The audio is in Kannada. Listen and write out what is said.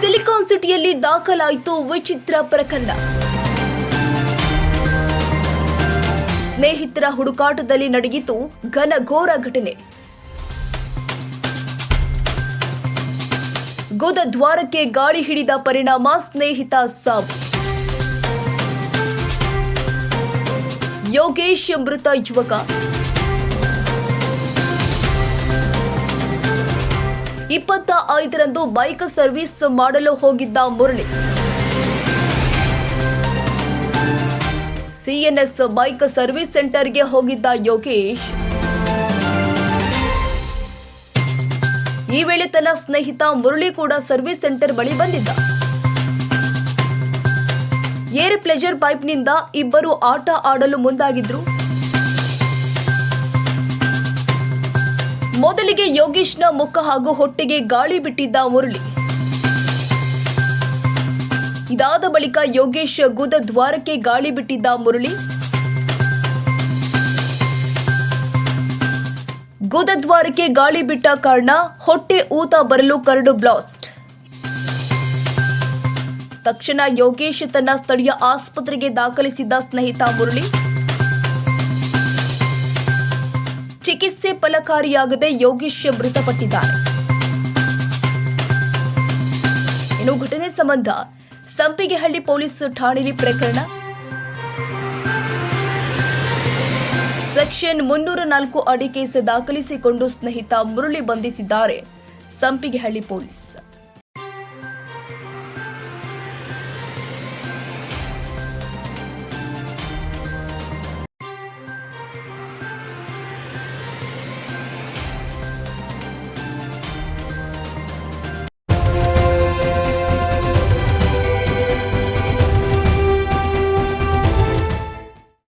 ಸಿಲಿಕಾನ್ ಸಿಟಿಯಲ್ಲಿ ದಾಖಲಾಯಿತು ವಿಚಿತ್ರ ಪ್ರಕರಣ. ಸ್ನೇಹಿತರ ಹುಡುಕಾಟದಲ್ಲಿ ನಡೆಯಿತು ಘನಘೋರ ಘಟನೆ. ಗುದ ದ್ವಾರಕ್ಕೆ ಗಾಳಿ ಹಿಡಿದ ಪರಿಣಾಮ ಸ್ನೇಹಿತ ಸಾಬ್. ಯೋಗೇಶ್ ಮೃತ ಯುವಕ. ಇಪ್ಪತ್ತ ಐದರಂದು ಬೈಕ್ ಸರ್ವಿಸ್ ಮಾಡಲು ಹೋಗಿದ್ದ ಮುರಳಿ. ಸಿಎನ್ಎಸ್ ಬೈಕ್ ಸರ್ವಿಸ್ ಸೆಂಟರ್ಗೆ ಹೋಗಿದ್ದ ಯೋಗೇಶ್. ಈ ವೇಳೆ ತನ್ನ ಸ್ನೇಹಿತ ಮುರಳಿ ಕೂಡ ಸರ್ವಿಸ್ ಸೆಂಟರ್ ಬಳಿ ಬಂದಿದ್ದ. ಏರ್ ಪ್ಲೆಜರ್ ಪೈಪ್ನಿಂದ ಇಬ್ಬರು ಆಟ ಆಡಲು ಮುಂದಾಗಿದ್ರು. ಮೊದಲಿಗೆ ಯೋಗೇಶ್ನ ಮುಖ ಹಾಗೂ ಹೊಟ್ಟೆಗೆ ಗಾಳಿ ಬಿಟ್ಟಿದ್ದ ಮುರಳಿ. ಇದಾದ ಬಳಿಕ ಯೋಗೇಶ್ ಗುದ ದ್ವಾರಕ್ಕೆ ಗಾಳಿ ಬಿಟ್ಟಿದ್ದ ಮುರಳಿ. ಗುದ ದ್ವಾರಕ್ಕೆ ಗಾಳಿ ಬಿಟ್ಟ ಕಾರಣ ಹೊಟ್ಟೆ ಊತ ಬರಲು ಕರಡು ಬ್ಲಾಸ್ಟ್. ತಕ್ಷಣ ಯೋಗೇಶ್ ತನ್ನ ಸ್ಥಳೀಯ ಆಸ್ಪತ್ರೆಗೆ ದಾಖಲಿಸಿದ್ದ ಸ್ನೇಹಿತ ಮುರಳಿ. ಚಿಕಿತ್ಸೆ ಫಲಕಾರಿಯಾಗದೆ ಯೋಗೀಶ್ ಮೃತಪಟ್ಟಿದ್ದಾರೆ. ಇನ್ನು ಘಟನೆ ಸಂಬಂಧ ಸಂಪಿಗೆಹಳ್ಳಿ ಪೊಲೀಸ್ ಠಾಣೆಯಲ್ಲಿ ಪ್ರಕರಣ. ಸೆಕ್ಷನ್ ಮುನ್ನೂರ ನಾಲ್ಕು ಅಡಿ ಕೇಸ್ ದಾಖಲಿಸಿಕೊಂಡು ಸ್ನೇಹಿತ ಮುರಳಿ ಬಂಧಿಸಿದ್ದಾರೆ ಸಂಪಿಗೆಹಳ್ಳಿ ಪೊಲೀಸ್.